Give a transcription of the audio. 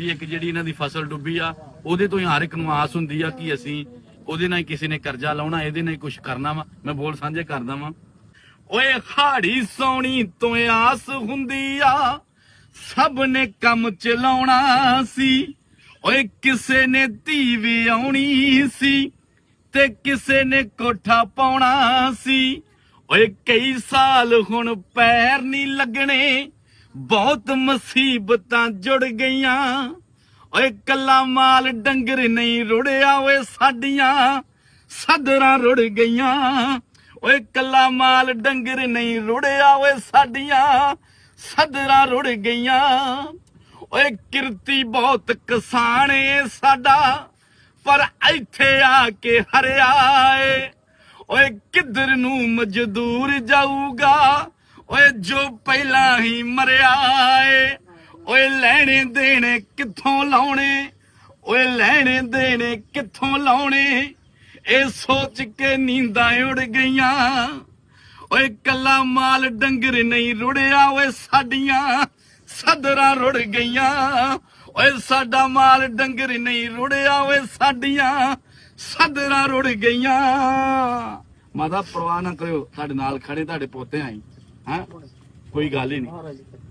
ਵੀ ਇੱਕ ਜਿਹੜੀ ਇਹਨਾਂ ਦੀ ਫਸਲ ਡੁੱਬੀ ਆ, ਉਹਦੇ ਤੋਂ ਹੀ ਹਰ ਇੱਕ ਨੂੰ ਆਸ ਹੁੰਦੀ ਆ ਕਿ ਅਸੀਂ ਉਹਦੇ ਨਾਲ ਕਿਸੇ ਨੇ ਕਰਜ਼ਾ ਲਾਉਣਾ, ਇਹਦੇ ਨਾਲ ਕੁਝ ਕਰਨਾ ਵਾ। ਮੈਂ ਬੋਲ ਸਾਂਝੇ ਕਰਦਾ ਵਾਂ। ਓਏ ਹਾੜੀ ਸੋਣੀ ਤੋਂ ਆਸ ਹੁੰਦੀ ਆ, ਸਭ ਨੇ ਕੰਮ ਚਲਾਉਣਾ ਸੀ। ਓਏ ਕਿਸੇ ਨੇ ਧੀ ਵੀ ਆਉਣੀ ਸੀ ਤੇ ਕਿਸੇ ਨੇ ਕੋਠਾ ਪਾਉਣਾ ਸੀ। ਓਏ ਕਈ ਸਾਲ ਹੁਣ ਪੈਰ ਨਹੀਂ ਲੱਗਣੇ ਬਹੁਤ ਮੁਸੀਬਤਾਂ ਜੁੜ ਗਈਆਂ। ਓਏ ਕੱਲਾ ਮਾਲ ਡੰਗਰ ਨਹੀਂ ਰੁੜਿਆ, ਓਏ ਸਾਡੀਆਂ ਸਦਰਾਂ ਰੁੜ ਗਈਆਂ। ਓਏ ਕੱਲਾ ਮਾਲ ਡੰਗਰ ਨਹੀਂ ਰੁੜਿਆ, ਓਏ ਸਾਡੀਆਂ ਸਦਰਾਂ ਰੁੜ ਗਈਆਂ। ਓਏ ਕਿਰਤੀ ਬਹੁਤ ਕਿਸਾਨ ਏ ਸਾਡਾ, ਪਰ ਇੱਥੇ ਆ ਕੇ ਹਰਿਆ ਏ। ਓਏ ਕਿੱਧਰ ਨੂੰ ਮਜ਼ਦੂਰ ਜਾਊਗਾ? ਓਏ ਜੋ ਪਹਿਲਾਂ ਹੀ ਮਰਿਆ ਏ, ਓਏ ਲੈਣੇ ਦੇਣੇ ਕਿੱਥੋਂ ਲਾਉਣੇ? ਓਏ ਲੈਣੇ ਦੇਣੇ ਕਿੱਥੋਂ ਲਾਉਣੇ? ਇਹ ਸੋਚ ਕੇ ਨੀਂਦਾਂ ਉੜ ਗਈਆਂ। ਓਏ ਕੱਲਾ ਮਾਲ ਡੰਗਰ ਨਹੀਂ ਰੁੜਿਆ, ਓਏ ਸਾਡੀਆਂ ਸਦਰਾਂ ਰੁੜ ਗਈਆਂ। ਓਏ ਸਾਡਾ ਮਾਲ ਡੰਗਰ ਨਹੀਂ ਰੁੜਿਆ, ਓਏ ਸਾਡੀਆਂ ਸਦਰਾਂ ਰੁੜ ਗਈਆਂ। ਮਾਦਾ ਪਰਵਾਹ ਨਾ ਕਰਿਓ ਸਾਡੇ ਨਾਲ ਖੜੇ ਤੁਹਾਡੇ ਪੋਤੇ ਆਈ। ਹਾਂ? ਕੋਈ ਗੱਲ ਹੀ ਨਹੀਂ।